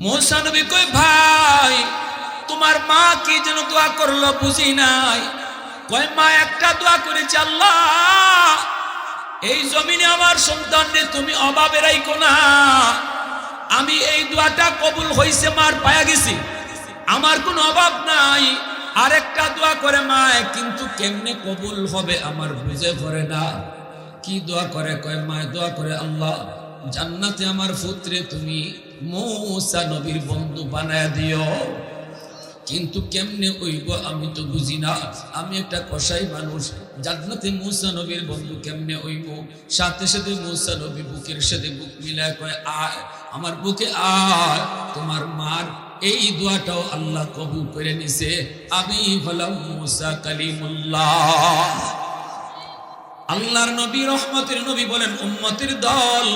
মোসা নবী কই ভাই, তোমার মা কি যেন দোয়া করল বুঝি নাই? কয়, মা, একটা দোয়া করেছে, আল্লাহ। এই জমিনে আমার সন্তানরে তুমি অভাবে রাইকো না। আমি এই দোয়াটা কবুল হইছে, মার পায়া গেছি। আমার কোনো অভাব নাই। আরেকটা দোয়া করে মা কিন্তু কেমনে কবুল হবে আমার বুঝে পড়ে না? কি দোয়া করে? কয় মা দোয়া করে আল্লাহ। জান্নাতে আমার পুত্রে তুমি মৌসা নবীর বন্ধু বানায় দিও। কিন্তু কেমনে ওইব আমি তো বুঝি না। আমি একটা কষাই মানুষ, জান্নাতে মৌসা নবীর বন্ধু কেমনে ওইব সাথে সাথে মৌসা নবী বুকের সাথে বুক মিলায় কয়, আয়, আমার বুকে আয়, তোমার মার এই দোয়াটাও আল্লাহ কবু করে নিছে। আমি হলাম মৌসা কালিমুল্লাহ। আল্লাহর নবী, রহমতের নবী বলেন, উম্মতের দল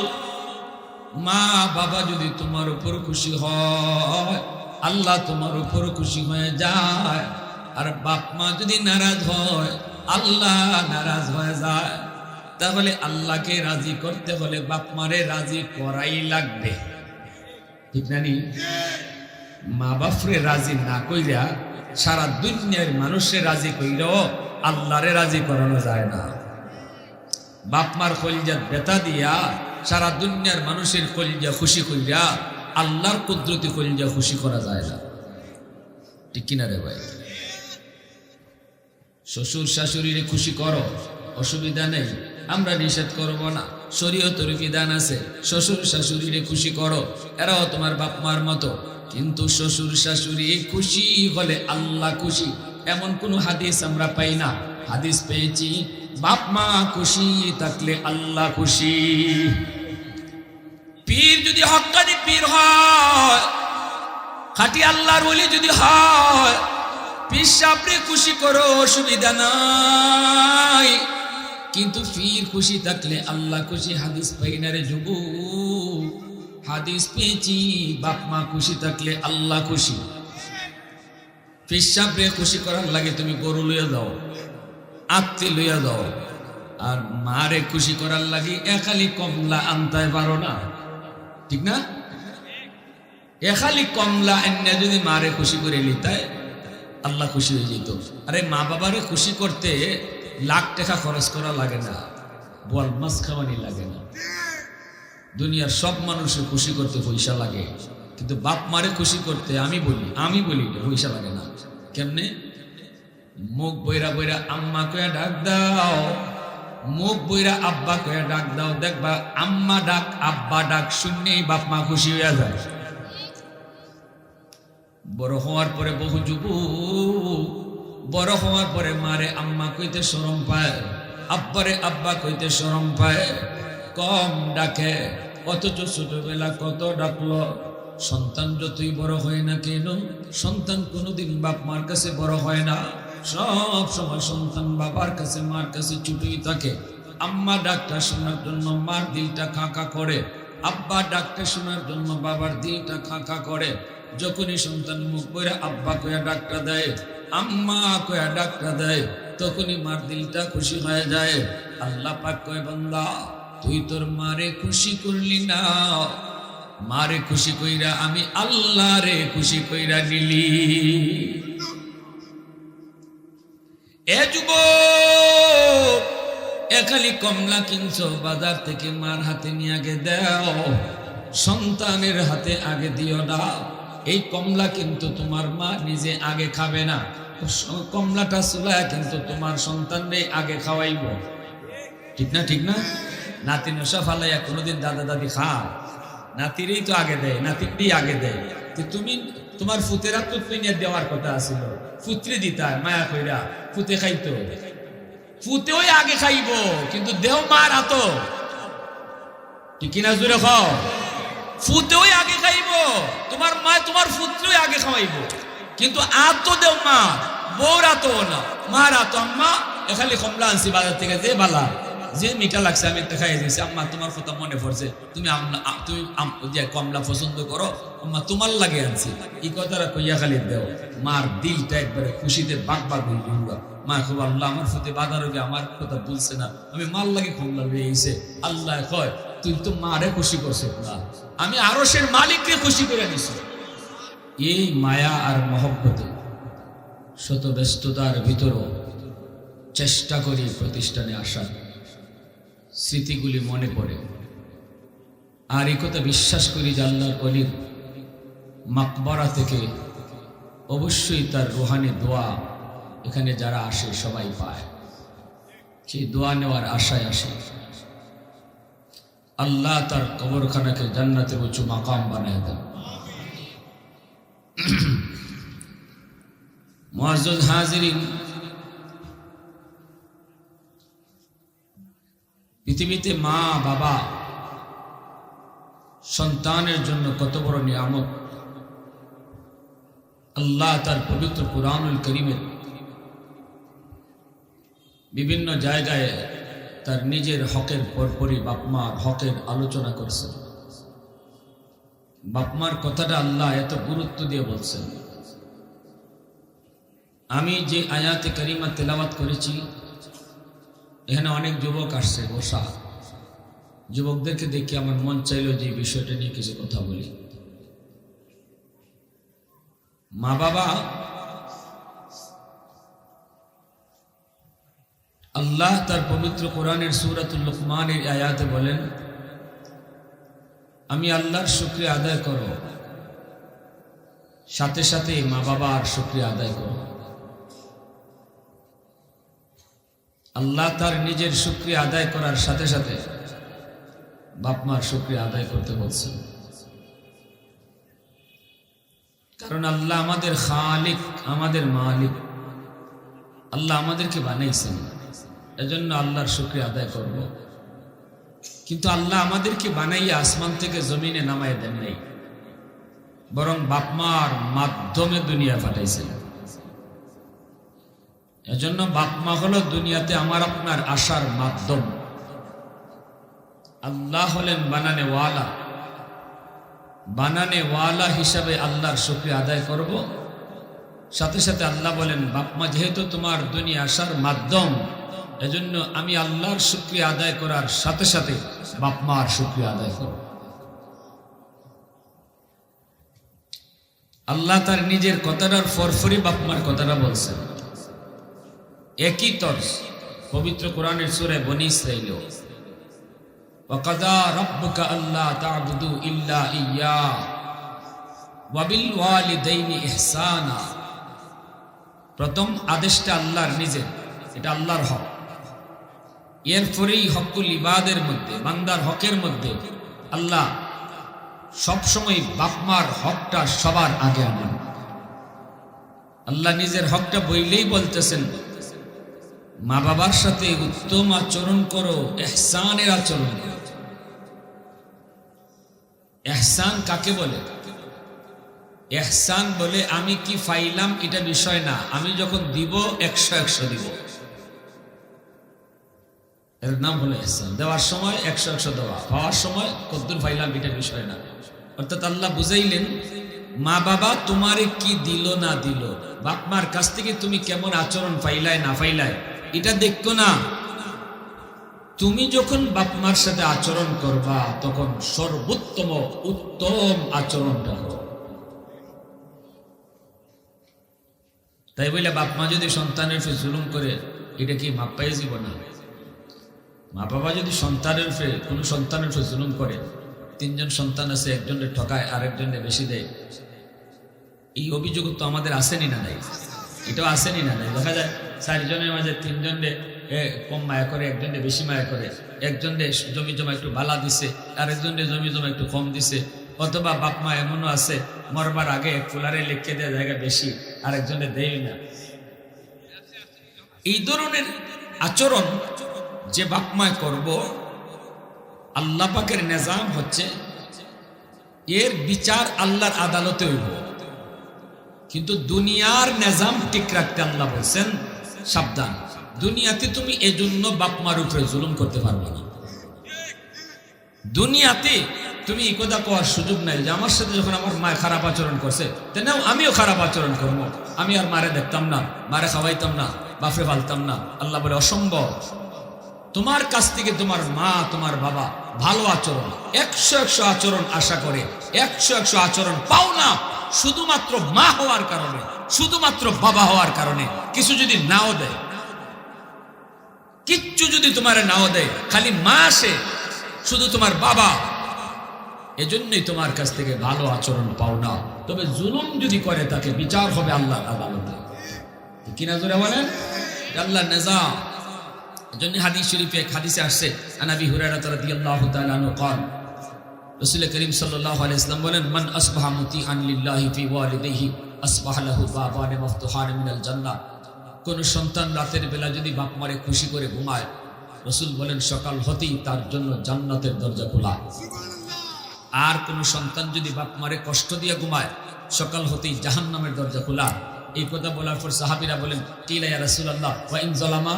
মা বাবা যদি তোমার উপর খুশি হয়, আল্লাহ তোমার উপর খুশি হয়ে যায়। আর বাপ মা যদি নারাজ হয়, আল্লাহ নারাজ হয়ে যায়। তাহলে আল্লাহকে রাজি করতে হলে বাপ মারে রাজি করাই লাগবে। ঠিক না নি? মা বাপরে রাজি না কইরা সারা দুনিয়ার মানুষের রাজি কইরাও আল্লাহরে রাজি করানো যায় না। বাপ মার কলিজা বেতা দিয়া সারা দুনিয়ার মানুষের কলিজা খুশি কইরা আল্লাহর কুদরতি কলিজা খুশি করা যায় না। ঠিক কিনা রে ভাই? শ্বশুর শাশুড়িরে খুশি করো, অসুবিধা নেই, আমরা নিষেধ করব না। শরীয়তের বিধান আছে, শ্বশুর শাশুড়িরে খুশি করো, এরাও তোমার বাপ মার মতো। কিন্তু শ্বশুর শাশুড়ি খুশি হলে আল্লাহ খুশি, এমন কোনো হাদিস আমরা পাই না। হাদিস পেয়েছি বাপ মা খুশি থাকলে আল্লাহ খুশি। পীর যদি হক্কানি পীর হয়, খাটি আল্লাহর ওলি যদি হয়, পীর সাপড়ে খুশি করো, অসুবিধা নাই। কিন্তু পীর খুশি থাকলে আল্লাহ খুশি, হাদিস পাই না রে যুবু। হাদিস পেয়েছি, বাপ মা খুশি থাকলে আল্লাহ খুশি। পীর সাপড়ে খুশি করার লাগে তুমি গরু লইয়া দাও আত্মি লইয়া দাও আর মারে খুশি করার লাগি একালি কমলা আনতে পারো না। ঠিক না? একালি কমলা এনে যদি মারে খুশি করে লিতায় আল্লাহ খুশি হয়ে যেত। আরে মা বাবারে খুশি করতে লাখ টাকা খরচ করা লাগে না, বল মাছ খাওয়ানি লাগে না। দুনিয়ার সব মানুষের খুশি করতে পয়সা লাগে, কিন্তু বাপ মারে খুশি করতে আমি বলি আমি বলি পয়সা লাগে না। কেমনে? মুখ বইরা বইরা আম্মা কয়া ডাক দাও। মুখ বইরা আব্বা কয়া ডাক দাও। দেখবা আম্মা ডাক, আব্বা ডাক শুনলেই বাপ মা খুশি হয়ে যায়। বড় হওয়ার পরে বহু যুব বড় হওয়ার পরে মারে আম্মা কইতে সরম পায়, আব্বারে আব্বা কইতে সরম পায়। কম ডাকে, অথচ ছোটবেলা কত ডাকলো। সন্তান যতই বড় হয় না কেন, সন্তান কোনোদিন বাপ মার কাছে বড় হয় না। সব সময় সন্তান বাবার কাছে, মার কাছে ছুটেই থাকে। আম্মা ডাক্তার শোনার জন্য মার দিলটা খাঁকা করে। আব্বা ডাক্তার শোনার জন্য বাবার দিলটা খাঁকা করে। যখনই সন্তান মুখ বইরা আব্বা কয়া ডাক্তার দেয়, আম্মা কয়া ডাক্তার দেয়, তখনই মার দিলটা খুশি হয়ে যায়। আল্লাহ পাক কয়, বান্দা, তুই তোর মারে খুশি করলি না। মারে খুশি কইরা আমি আল্লাহ রে খুশি কইরা নিলি। এ যুব একালি কমলা কিনছো, বাজার থেকে মার হাতে নিয়ে আগে দাও, সন্তানের হাতে আগে দিও না। এই কমলা কিন্তু তোমার মা নিজে আগে খাবে না। কমলাটা চুলায় কিন্তু তোমার সন্তানরে আগে খাওয়াইব। ঠিক না ঠিক না? নাতি নশা ফালাইয়া কোনোদিন দাদা দাদি খা নাতিরই তো আগে দেয়, নাতিরই আগে দেয়। তুমি তোমার ফুতেরা তো তুই দেওয়ার কথা আছিল। ফুতরে দিতার মায়া কইরা, ফুতে খাইতো। ফুতেওই আগে খাইব, কিন্তু দেহ মার হাত। ঠিক না খাও ফুতেওই আগে খাইব, তোমার মা তোমার ফুতরেই আগে খাওয়াইব। কিন্তু আর তো দেও মা বউর আতো না, মার আতো আম্মা, এখানে কমলা আনছি বাজার থেকে, যে বালা। যে মিঠা লাগছে, আমি একটা খাই দিয়েছি। আম্মা, তোমার কথা মনে পড়ছে। তুমি তুমি কমলা পছন্দ করো, আম্মা, তোমার লাগে আনছি। এই কথাটা কইয়া খালি দেও। মার দিলটা একবারে খুশিতে বাক বাক হয়ে গেল। মা খুব আল্লাহ, আমার ফুতে বাধা রবি আমার কথা বলছে না। আমি মাল লাগে কমলা হয়ে গেছে আল্লাহ কয়, তুই তো মারে খুশি করছে না। আমি আরসের মালিককে খুশি করে দিছি। এই মায়া আর মহব্বতে শত ব্যস্ততার ভিতরও চেষ্টা করি প্রতিষ্ঠানে আসার। স্মৃতিগুলি মনে পড়ে। আর এই কথা বিশ্বাস করি যে আল্লাহর অলির মাকবরা থেকে অবশ্যই তার রোহানি দোয়া এখানে যারা আসে সবাই পায়। সেই দোয়া নেওয়ার আশায় আসে। আল্লাহ তার কবরখানাকে জান্নাতের উঁচু মাকাম বানায় দেন। মুআজ্জাজ হাজিরিন পৃথিবীতে মা, বাবা সন্তানের জন্য কত বড় নিয়ামত। আল্লাহ তার পবিত্র কুরআনুল করিমের বিভিন্ন জায়গায় তার নিজের হকের পরপরই বাপমার হকের আলোচনা করছেন। বাপমার কথাটা আল্লাহ এত গুরুত্ব দিয়ে বলছেন। আমি যে আয়াতে করিমা তেলাওয়াত করেছি এখানে অনেক যুবক আসছে, বসা। যুবকদেরকে দেখে আমার মন চাইল যে বিষয়টা নিয়ে কিছু কথা বলি। মা বাবা, আল্লাহ তার পবিত্র কোরআনের সুরাতুল লুকমানের আয়াতে বলেন, আমি আল্লাহর শুক্রিয়া আদায় করো। সাথে সাথে মা বাবার শুক্রিয়া আদায় করো। আল্লাহ তার নিজের শুক্রিয়া আদায় করার সাথে সাথে বাপমার শুক্রিয়া আদায় করতে বলছেন। কারণ আল্লাহ আমাদের খালিক, আমাদের মালিক। আল্লাহ আমাদেরকে বানাইছেন। এজন্য আল্লাহর শুক্রিয়া আদায় করব। কিন্তু আল্লাহ আমাদেরকে বানাইয়া আসমান থেকে জমিনে নামাই দেন নাই। বরং বাপমার মাধ্যমে দুনিয়া পাঠাইছেন। এজন্য বাপমা হলো দুনিয়াতে আমার আপনার আশার মাধ্যম। আল্লাহ হলেন বানানে ওয়ালা বানানে ওয়ালা হিসাবে আল্লাহর শুক্রিয়া আদায় করব। সাথে সাথে আল্লাহ বলেন, বাপমা যেহেতু তোমার দুনিয়া আসার মাধ্যম, এজন্য আমি আল্লাহর শুক্রিয়া আদায় করার সাথে সাথে বাপমার শুক্রিয়া আদায় করব। আল্লাহ তার নিজের কথাটার ফরফরি বাপমার কথাটা বলছেন। একই তর্স পবিত্র কোরআনের সুরে বনি ইসরাইল وقضى ربك ألا تعبدوا إلا إياه وبالوالدين إحسانا প্রথম আদেশটা আল্লাহর নিজের এটা আল্লাহর হক এরপরেই হকুল ইবাদের মধ্যে বান্দার হকের মধ্যে আল্লাহ সবসময় বাপমার হকটা সবার আগে আনেন আল্লাহ নিজের হকটা বইলেই বলতেছেন মা বাবার সাথে উত্তম আচরণ করো, এহসানের আচরণ এহসান কাকে বলে? এহসান বলে, আমি কি ফাইলাম এটা বিষয় না, আমি যখন দিব একশো একশো দিব। এর নাম হলো এহসান। দেওয়ার সময় একশো একশো দেওয়া, পাওয়ার সময় কদ্দুর ফাইলাম এটা বিষয় না। অর্থাৎ আল্লাহ বুঝাইলেন, মা বাবা তোমারে কি দিল না দিল, বাপ মার কাছ থেকে তুমি কেমন আচরণ পাইলায় না পাইলায় এটা দেখতো না। তুমি যখন বাপ মার সাথে আচরণ করবা, তখন সর্বোত্তম উত্তম আচরণটা তাই বলে বাপ মা যদি সন্তানের উপরে জুলুম করে, এটা কি মাপ পাই যাব না? মা বাবা যদি সন্তানের উপরে, কোনো সন্তানের উপরে জুলুম করে, তিনজন সন্তান আছে, একজনের ঠকায় আরেকজনে বেশি দেয়, এই অভিযোগ তো আমাদের আসেনি না নাই? এটাও আসেনি না নাই, দেখা যায়। চারজনের মাঝে তিনজনে কম মায়া করে, একজনে বেশি মায়া করে। একজনে জমি জমা একটু বালা দিছে, আরেকজনে জমি জমা একটু কম দিছে। অথবা বাপ মা এমনও আছে, মরবার আগে ফুলারে লিখে দেওয়া জায়গা বেশি, আরেকজনে দেয় না। এই ধরনের আচরণ যে বাপ মায় করব, আল্লাহ পাকের নিজাম হচ্ছে, এর বিচার আল্লাহর আদালতে হইব। কিন্তু দুনিয়ার নিজাম ঠিক রাখতে আল্লাহ বলছেন সাবধান। দুনিয়াতে তুমি এজন্য বাপ মার উপরে জুলুম করতে পারবে না। দুনিয়াতে তুমি এই কথা কোয়ার সুযোগ নাই যে আমার সাথে যখন আমার মা খারাপ আচরণ করছে তেনাও আমিও খারাপ আচরণ করব। আমি আর মারে দেখতাম না, মারে খাওয়াইতাম না, বাপরে ফালতাম না। আল্লাহ বলে, অসম্ভব। তোমার কাছ থেকে তোমার মা, তোমার বাবা ভালো আচরণ, একশো একশো আচরণ আশা করে, একশো একশো আচরণ পাও না। শুধুমাত্র মা হওয়ার কারণে, শুধুমাত্র বাবা হওয়ার কারণে কিছু যদি নাও দেয়, কিচ্ছু যদি তোমার নাও দেয়, খালি মা আসে, শুধু তোমার বাবা, এজন্যই তোমার কাছ থেকে ভালো আচরণ পাও না। তবে জুলুম যদি করে, তাকে বিচার হবে আল্লাহ আদালতে। কিনা জোরে বলেন? আল্লাহ নেজা জন্য হাদিস শরীফে হাদিসে আসছে আনাবি হুরারা তারা দিয়ে আল্লাহ তাআলা আনহু রাসূল করিম সাল্লাল্লাহু আলাইহি ওয়াসাল্লাম বলেন মান আসবাহা মুতিআন লিল্লাহি ফি আসবাহা বাবান মাফতুহান মিনাল জান্নাহ। কোন সন্তান রাতের বেলা যদি বাপ মারে খুশি করে ঘুমায় রসুল বলেন সকাল হতেই তার জন্য জান্নাতের দরজা খোলা। আর কোন সন্তান যদি বাপ মারে কষ্ট দিয়ে ঘুমায় সকাল হতেই জাহান্নামের দরজা খোলা। এই কথা বলার পর সাহাবিরা বলেন কিলা ইয়া রাসূলুল্লাহ ওয়া ইন জালামা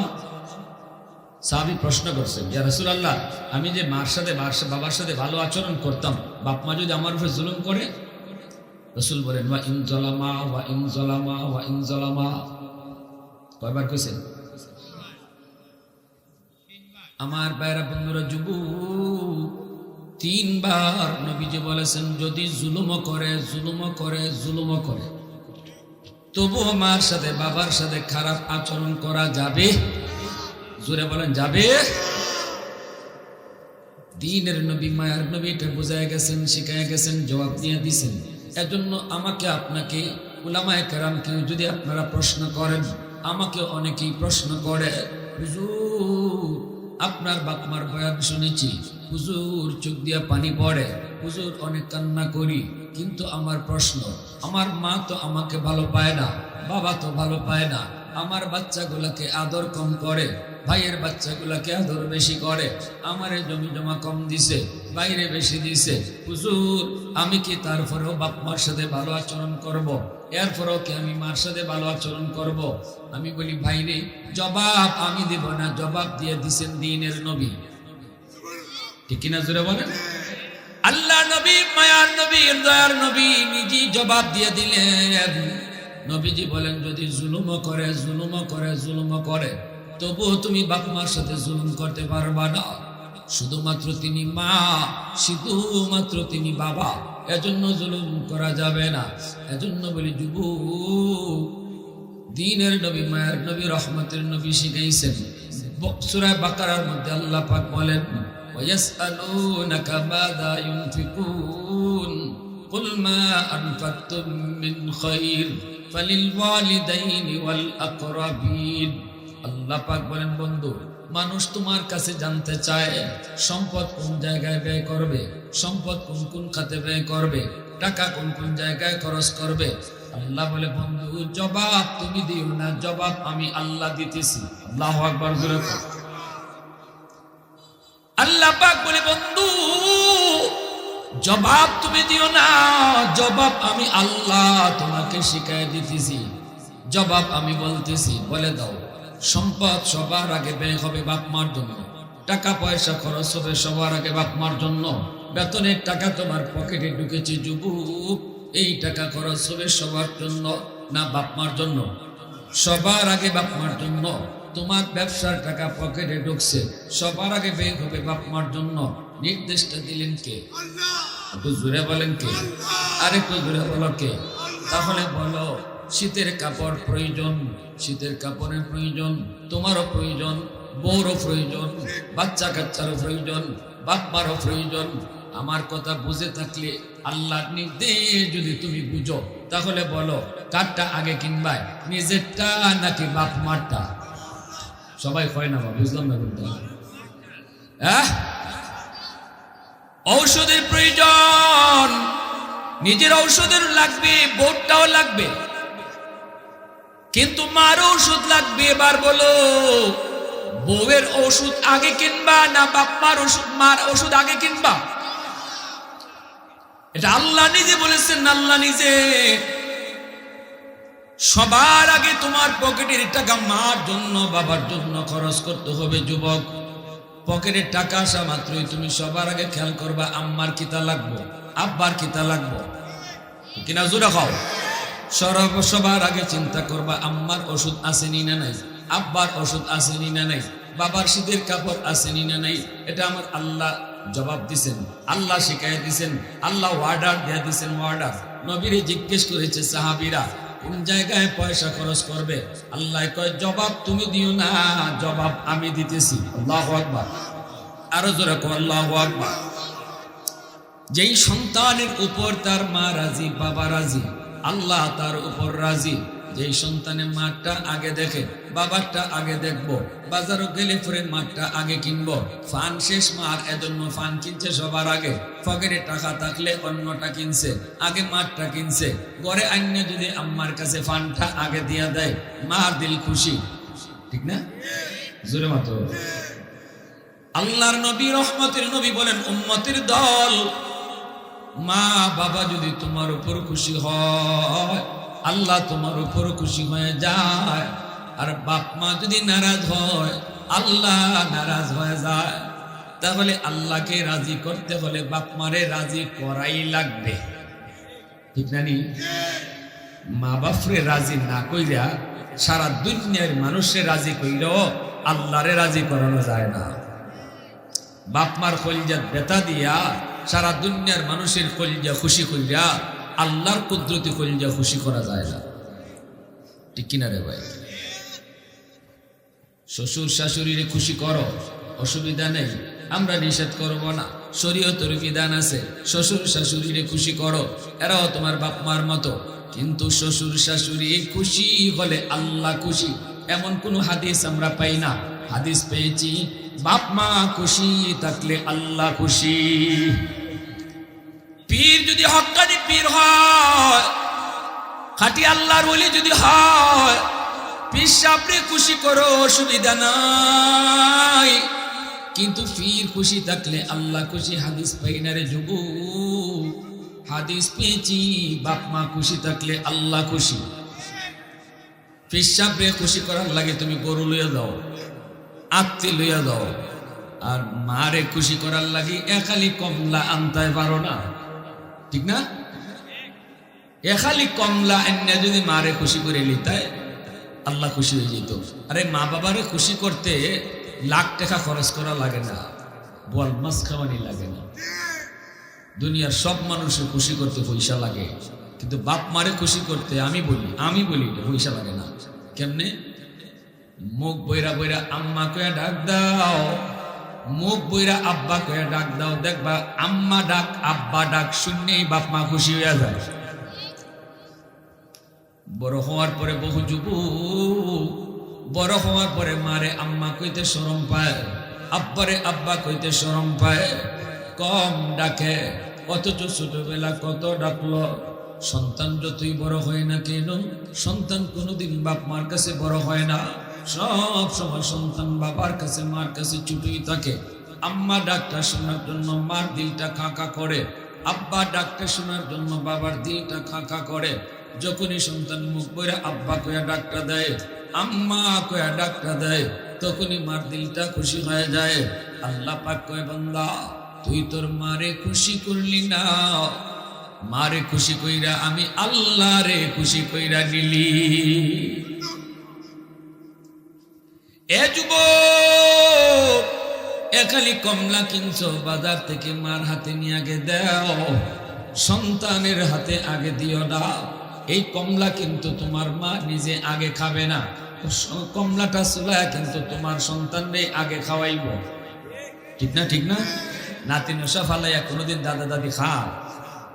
সাহাবি প্রশ্ন করছেন, ইয়া রাসূলুল্লাহ, আমি যে মার সাথে বাবার সাথে ভালো আচরণ করতাম, বাপ মা যদি আমার উপরে জুলুম করে? রসুল বলেন, ওয়া ইন জালামা ওয়া ইন জালামা ওয়া ইন জালামা কয়বার কইছেন? আমার বাইরা বন্ধুরা, যুব, তিনবার নবীজি বলেছেন, যদি জুলুম করে জুলুম করে জুলুম করে তবু মার সাথে, বাবার সাথে খারাপ আচরণ করা যাবে? জোরে বলেন, যাবে? দিনের নবী, মায়ার নবী, এটা বুঝায় গেছেন শিখায় গেছেন, জবাব দিয়ে দিছেন। এজন্য আমাকে আপনাকে, উলামায় কেরাম কেউ যদি আপনারা প্রশ্ন করেন, আমাকে অনেকেই প্রশ্ন করে, হুজুর, আপনার বাপমার বয়ান শুনেছি। হুজুর, চোখ দিয়া পানি পড়ে। হুজুর, অনেক কান্না করি, কিন্তু আমার প্রশ্ন, আমার মা তো আমাকে ভালো পায় না, বাবা তো ভালো পায় না। আমার বাচ্চাগুলোকে আদর কম করে, ভাইয়ের বাচ্চাগুলোকে আদর বেশি করে, আমারে জমি জমা কম দিছে, বাইরে বেশি দিছে হুজুর, আমি কি তারপরেও বাপ মার সাথে ভালো আচরণ করব। এরপরেও কি আমি মার সাথে ভালো আচরণ করব। আমি বলি ভাইরে জবাব আমি দেব না, জবাব দিয়ে দিছেন দিনের নবী ঠিক কিনা জোরে বলেন আল্লাহ নবী, মায়ার নবী, দয়ার নবী, নিজেই জবাব দিয়ে দিলেন নবীজি বলেন যদি জুলুম করে জুলুম করে জুলুম করে তবুও তুমি বাপ মার সাথে জুলুম করতে পারবা না শুধুমাত্র তিনি মা শুধুমাত্র তিনি বাবা এজন্য জুলুম করা যাবে না এজন্য বলি যুব দিনের নবী মায়ের নবী রহমতের নবী শিখাইছেন সুরায় বাকারার মধ্যে আল্লাহ পাক বলেন ويسألونك ماذا ينفقون قل ما أنفقتم من خير فللوالدين والأقربين আল্লাহ পাক বলেন, বন্ধু, মানুষ তোমার কাছে জানতে চায় সম্পদ কোন জায়গায় ব্যয় করবে, সম্পদ কোন কোন খাতে ব্যয় করবে, টাকা কোন কোন জায়গায় খরচ করবে। আল্লাহ বলে, বন্ধু, জবাব তুমি দিও না, জবাব আমি আল্লাহ দিতেছি। আল্লাহ আকবর আল্লাহ পাক বলে, বন্ধু জবাব তুমি দিও না। জবাব আমি আল্লাহ তোমাকে শিখাই দিতেছি। জবাব আমি বলতেছি, বলে দাও। সম্পদ সবার আগে ব্যয় হবে বাপ মার জন্য। টাকা পয়সা খরচ হবে সবার আগে বাপ মার জন্য। বেতনের টাকা তোমার পকেটে ঢুকেছে, যুবক। এই টাকা খরচ হবে সবার জন্য, না বাপ মার জন্য? সবার আগে বাপ মার জন্য। তোমার ব্যবসার টাকা পকেটে ঢুকছে, সবার আগে ব্যয় হবে বাপ মার জন্য। নির্দেশটা দিলেন কে? একটু জোরে বলেন কে? আর একটু জোরে বলো কে? তাহলে বলো, শীতের কাপড় প্রয়োজন, শীতের কাপড়ের প্রয়োজন, তোমারও প্রয়োজন, বউরও প্রয়োজন বাচ্চা কাচ্চারও প্রয়োজন বাপ্পারও প্রয়োজন। আমার কথা বুঝে থাকলে আল্লাহর নির্দেশ যদি তুমি বুঝো, তাহলে বলো, কারটা আগে কিনবাই, নিজেরটা নাকি বাপ মারটা সবাই হয় না বুঝলাম না বলতে হ্যাঁ ঔষধের প্রয়োজন। নিজের ঔষধের লাগবে বোর্ডটাও লাগবে। কিন্তু মার ওষুধ লাগবে, এবার বলো, বউয়ের ওষুধ আগে কিনবা না বাপ্পার ওষুধ মার ওষুধ আগে কিনবা? এটা আল্লাহ নিজে বলেছেন, আল্লাহ নিজে। সবার আগে তোমার পকেটের টাকা মার জন্য, বাবার জন্য খরচ করতে হবে, যুবক। পকেটের টাকা আসা মাত্রই তুমি সবার আগে খেয়াল করবা, আম্মার কিতা লাগবো, আব্বার কিতা লাগবো। কিনা জোরে খাও সরব সবার আগে চিন্তা করবা, আম্মার ওষুধ আসেনি না নাই, আব্বার ওষুধ আসেনি না নাই, বাবার শীতের কাপড় আসেনি না নাই, এটা আমার আল্লাহ জবাব দিছেন, আল্লাহ শিখাই দিছেন, আল্লাহ ওয়ার্ডার দিয়ে দিছেন ওয়ার্ডার নবীরে জিজ্ঞেস করেছে, সাহাবিরা কোন জায়গায় পয়সা খরচ করবে? আল্লাহ কয়, জবাব তুমি দিও না, জবাব আমি দিতেছি। আল্লাহ আকবার। আরও জোরে কো আল্লাহ আকবার। যেই সন্তানের উপর তার মা রাজি, বাবা রাজি, আল্লাহ তার উপর রাজি। যেই সন্তানের মাঠটা আগে দেখে, বাবারটা আগে দেখব, বাজারও গেলে পরে মাঠটা আগে কিনবো। ফান শেষ মার এজন্য ফান কিনছে সবার আগে। ফকেটে টাকা থাকলে অন্যটা কিনছে, আগে মাঠটা কিনছে। ঘরে আন্য যদি আম্মার কাছে ফানটা আগে দিয়া দেয়, মার দিল খুশি। ঠিক না? জোরে মাতো। আল্লাহর নবী, রহমতের নবী বলেন, উম্মতের দল মা বাবা যদি তোমার উপর খুশি হয় আল্লাহ তোমার উপর খুশি হয়ে যায়। আর বাপ মা যদি নারাজ হয়, আল্লাহ নারাজ হয়ে যায়। তাহলে আল্লাহকে রাজি করতে হলে বাপ মারে রাজি করাই লাগবে। ঠিক না নি? মা বাপরে রাজি না কইরা সারা দুনিয়ার মানুষের রাজি কইরাও আল্লাহরে রাজি করানো যায় না। বাপমার কলিজা বেতা দিয়া সারা দুনিয়ার মানুষের কলিজা খুশি করিয়া আল্লাহর কুদরতি কলিজা খুশি করা যায় না। ঠিক কিনা রে ভাই? শ্বশুর শাশুড়িরে খুশি করো, অসুবিধা নেই, আমরা নিষেধ করব না। শরীয়তের বিধান আছে, শ্বশুর শাশুড়িরে খুশি করো, এরাও তোমার বাপ মার মতো। কিন্তু শ্বশুর শাশুড়ি খুশি হলে আল্লাহ খুশি, এমন কোনো হাদিস আমরা পাই না। হাদিস পেয়েছি, বাপ মা খুশি থাকলে আল্লাহ খুশি। পীর যদি হক্কানি পীর হয় খাটি আল্লাহর ওলি যদি হয় সাপড়ে খুশি করো, অসুবিধা নাই। কিন্তু পীর খুশি থাকলে আল্লাহ খুশি, হাদিস পাই না রে যুবু। হাদিস পেয়েছি, বাপ মা খুশি থাকলে আল্লাহ খুশি। সাপড়ে খুশি করার লাগে তুমি গরু লইয়া দাও, আত্মি লইয়া দাও। আর মারে খুশি করার লাগি, একালি কমলা আনতে পারো না। ঠিক না? এখালি কমলা, এনে যদি মারে খুশি করে লিতায় আল্লাহ খুশি হয়ে যেত। আরে মা বাবারে খুশি করতে লাখ টাকা খরচ করা লাগে না, বল মাছ খাওয়ানি লাগে না। দুনিয়ার সব মানুষের খুশি করতে পয়সা লাগে, কিন্তু বাপ মারে খুশি করতে আমি বলি আমি বলি পয়সা লাগে না। কেমনে? মুখ বইরা বইরা আম্মা কয়া ডাক দাও, মুখ বইরা আব্বা কয়া ডাক দাও, দেখবা আম্মা ডাক, আব্বা ডাক শুনলেই বাপ মা খুশি হয়ে যায়। বড় হওয়ার পরে বহু যুব বড় হওয়ার পরে মারে আম্মা কইতে শরম পায়, আব্বারে আব্বা কইতে শরম পায়, কম ডাকে, অথচ ছোটবেলা কত ডাকলো। সন্তান যতই বড় হয় না কেন, সন্তান কোনোদিন বাপ মার কাছে বড় হয় না। সব সময় সন্তান বাবার কাছে, মার কাছে ছুটেই থাকে। আম্মা ডাক্তার শোনার জন্য মার দিলটা খাঁকা করে, আব্বা ডাক্তার শোনার জন্য বাবার দিলটা খাঁকা করে। যখনই সন্তান মুখ বইরা আব্বা কয়া ডাকটা দেয়, আম্মা কয়া ডাকটা দেয়, তখনই মার দিলটা খুশি হয়ে যায়। আল্লাহ পাক কয়, বান্দা, তুই তোর মারে খুশি করলি না। মারে খুশি কইরা আমি আল্লাহ রে খুশি কইরা নিলি। এ যুব একালি কমলা কিনছো, বাজার থেকে মার হাতে নিয়ে আগে দাও, সন্তানের হাতে আগে দিও না। এই কমলা কিন্তু তোমার মা নিজে আগে খাবে না। কমলাটা চুলায় কিন্তু তোমার সন্তানরে আগে খাওয়াইব। ঠিক না ঠিক না? নাতি নশা ফালাইয়া কোনোদিন দাদা দাদি খা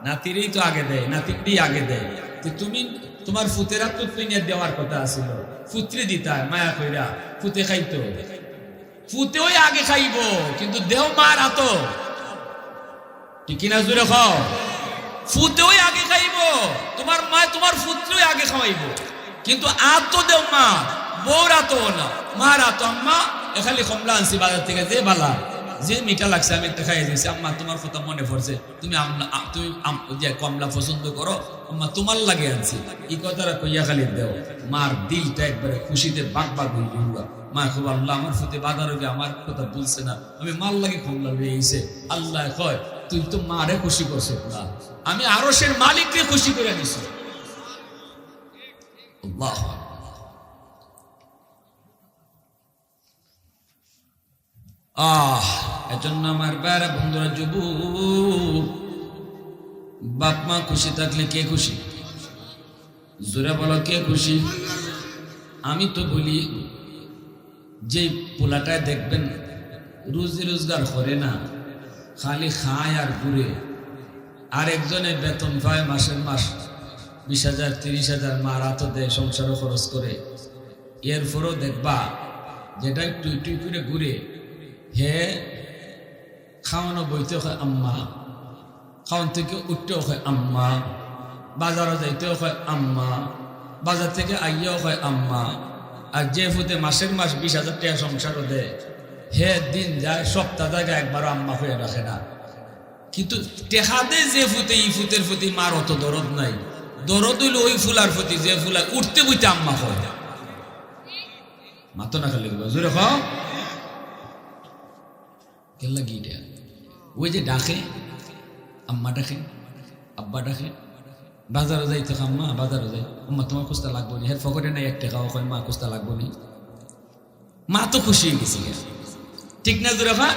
নাতিরই তো আগে দেয়, নাতিরই আগে দেয়। তো তুমি, তোমার ফুতেরা তো তুই নিয়ে দেওয়ার কথা আছিল। ফুতরে দিতায় মায়া কইরা, ফুতে খাইতো। ফুতেও আগে খাইব, কিন্তু দেহ মার হাত। ঠিক না জুড়ে খাও ফুতেওই আগে খাইব, তোমার মা তোমার ফুত্রই আগে খাওয়াইব। কিন্তু আর তো দেও মা, বউর আতো না, মার আতো আম্মা এখানে কমলা আনছি বাজার থেকে, যে বালা, যে মিঠা লাগছে আমি একটা খাই দিয়েছি। আম্মা, তোমার কথা মনে পড়ছে, তুমি তুমি কমলা পছন্দ করো, আম্মা, তোমার লাগে আনছি। এই কথাটা কইয়া খালি দেও, মার দিলটা একবারে খুশিতে বাক বাক হয়ে গেল মা খুব আল্লাহ, আমার ফুতে বাধা রোগে আমার কথা বলছে না। আমি মাল লাগে কমলা লয়ে গেছে আল্লাহ কয় তুই তো মারে খুশি করছে আমি আরসের মালিককে খুশি করে দিছি। আহ, এজন্য আমার বেড়া বন্ধুরা যুব বাপ মা খুশি থাকলে কে খুশি? জোরে বলো, কে খুশি? আমি তো বলি যে পোলাটায় দেখবেন, রুজি রোজগার করে না খালি খায় আর ঘুরে। আর একজনের বেতন পায় মাসের মাস। বিশ হাজার, তিরিশ হাজার মার হাতও দেয়, সংসারও খরচ করে। এরপরও দেখবা, যেটা একটু একটু করে ঘুরে, হে, খাওয়ানো বইতে হয় আম্মা, খাওয়ান থেকে উঠতেও হয় আম্মা, বাজারও যাইতেও হয় আম্মা, বাজার থেকে আইয়াও হয় আম্মা। আর যে ফুতে মাসের মাস বিশ হাজার টাকা সংসারও দেয় হে দিন যায়, সপ্তাহ জায়গায় একবারও আম্মা হয়ে রাখে না। কিন্তু টেহা দে যে ফুতে, ই ফুতের প্রতি মার অত দরদ নাই। দরদ হইল ওই ফুলার প্রতি, যে ফুলা উঠতে বইতে আম্মা হয়। মাতো না খালি জোরে খাও কেল্লা গিটা ওই যে ডাকে, আম্মা ডাকে, আব্বা ডাকে, বাজারও যাই তো আম্মা, বাজারও যাই। আম্মা, তোমার কুস্তা লাগবো নি? হের ফকটে নাই এক টাকা ওখানে মা কুস্তা লাগবো নি? মা তো খুশি হয়ে গেছি। ঠিক না জোরে খা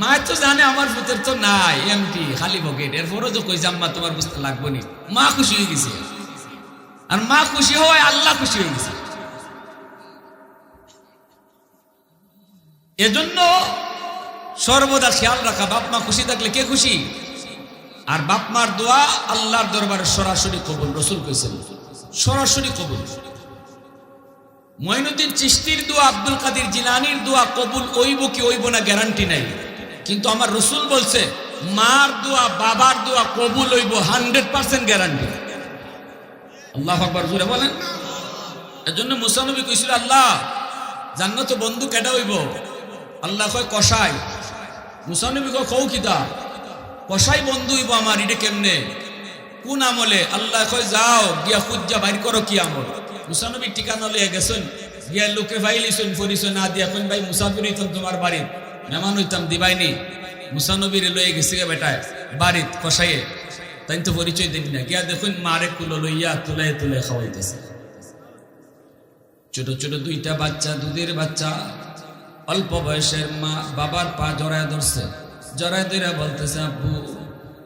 মা তো জানে আমার ভিতর তো নাই এমটি খালি পকেট এরপরও তো কইছে, আম্মা, তোমার বুঝতে লাগবো নি। মা খুশি হয়ে গেছে। আর মা খুশি হয় আল্লাহ খুশি হয়ে গেছে। এজন্য সর্বদা খেয়াল রাখা, বাপ মা খুশি থাকলে কে খুশি? আর বাপ মার দোয়া আল্লাহর দরবারে সরাসরি কবুল, রসুল কইছেন, সরাসরি কবুল। মঈনুদ্দিন চিস্তির দোয়া, আব্দুল কাদের জিলানির দোয়া কবুল ওইব কি ওইব না গ্যারান্টি নাই। কিন্তু আমার রসুল বলছে, মার দোয়া, বাবার দোয়া কবুল হইব, হান্ড্রেড পার্সেন্ট গ্যারান্টি। আল্লাহ আকবর জুড়ে বলেন। এজন্য মুসানবী কইছিল, আল্লাহ, জান্নাত বন্ধু কেডা হইব। আল্লাহ কয় কষাই মুসানবী কয় কৌ কিতা কষাই বন্ধু হইব আমার, এটা কেমনে? কোন আমলে? আল্লাহ কয়, যাও, গিয়া খুঁজা বাইর করো কি আমল। মুসানবী ঠিকানা লইয়া গেছেন? গিয়া লোকে ভাইলিছেন ফরিছেন না দিয়া কোন ভাই, মুসাফির হইতাম তোমার বাড়িত, মেহমান হইতাম দিবাইনি। মুসানবীরে লইয়া গেছে গে বেটায়, বাড়িত কষাইয়ে তাই তো পরিচয় দিন না। গিয়া দেখুন মারে কুলো লইয়া তুলে তুলে খাওয়াইতেছে। ছোট ছোট দুইটা বাচ্চা, দুধের বাচ্চা। অল্প বয়সের মা বাবার পা জড়ায় ধরছে। জড়ায় ধরে বলতেছে, আব্বু,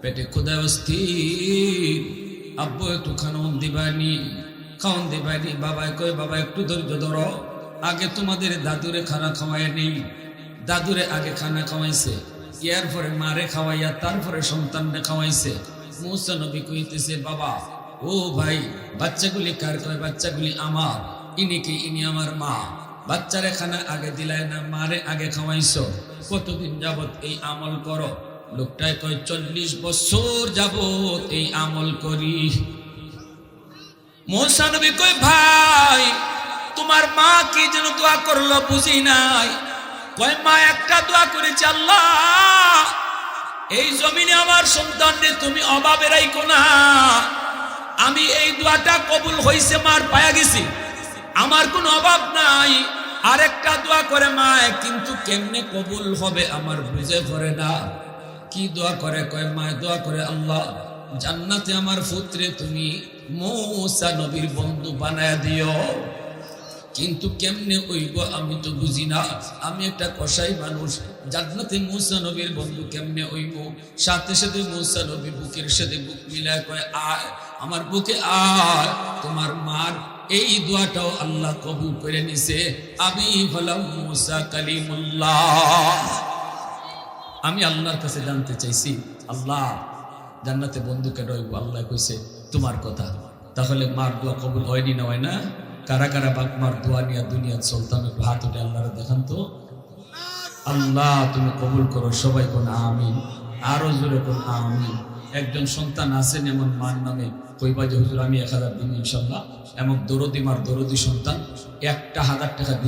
পেটে ক্ষুদায় অস্থির। আব্বু একটু খাওয়ান দিবানি খাওয়ান দিবানি বাবাই কই বাবা, একটু ধৈর্য ধরো। আগে তোমাদের দাদুরে খানা খাওয়াই নেই। দাদুরে আগে খানা খাওয়াইছে। ইয়ার পরে মারে খাওয়াইয়া তারপরে সন্তানরে খাওয়াইছে। মুসা নবী কইতেছে, বাবা, ও ভাই, বাচ্চাগুলি কার কয় বাচ্চাগুলি আমার। ইনি কি? ইনি আমার মা। বাচ্চারে খানা আগে দিলাই না, মারে আগে খাওয়াইছো? কতদিন যাবত এই আমল করো? লোকটায় কয়, চল্লিশ বছর যাবত এই আমল করি। মোসানবী কই ভাই, তোমার মা কি যেন দোয়া করল বুঝি নাই? কয়, মা, একটা দোয়া করেছে, আল্লাহ, এই জমিনে আমার সন্তানরে তুমি অভাবে রাইকো না। আমি এই দোয়াটা কবুল হইছে, মার পায়া গেছি। আমার কোনো অভাব নাই। আরেকটা দোয়া করে মা কিন্তু কেমনে কবুল হবে আমার বুঝে পড়ে না। কি দোয়া করে? কয় মা দোয়া করে, আল্লাহ, জান্নাতে আমার পুত্রে তুমি মৌসা নবীর বন্ধু বানায় দিও। কিন্তু কেমনে ওইব আমি তো বুঝি না। আমি একটা কসাই মানুষ। জান্নাতে মৌসা নবীর বন্ধু কেমনে ওইব সাথে সাথে মৌসা নবী বুকের সাথে বুক মিলায় কয়, আয়, আমার বুকে আয়, তোমার মার। এই দোয়াটাও আল্লাহ কবুল করে নিছে। আমি হলাম মুসা কালিমুল্লাহ। আমি আল্লাহর কাছে জানতে চাইছি, আল্লাহ, জান্নাতে বন্ধুকে রইব। আল্লাহ কইছে তোমার কথা। তাহলে মার দোয়া কবুল হয়নি না হয় না? কারা কারা বাক মার দোয়া নিয়ে দুনিয়া চলতাম একটু হাত উঠে আল্লাহরে দেখান তো। আল্লাহ, তুমি কবুল করো, সবাই কোন আমিন। আরও জোরে কোন আমিন। একজন সন্তান আছেন এমন মার নামে। কইবা যে হুজুর, আমি এক হাজার দিন ইনশাল্লাহ। এমন দরদি মার দরদি সন্তান, একটা হাজার টাকা দিবে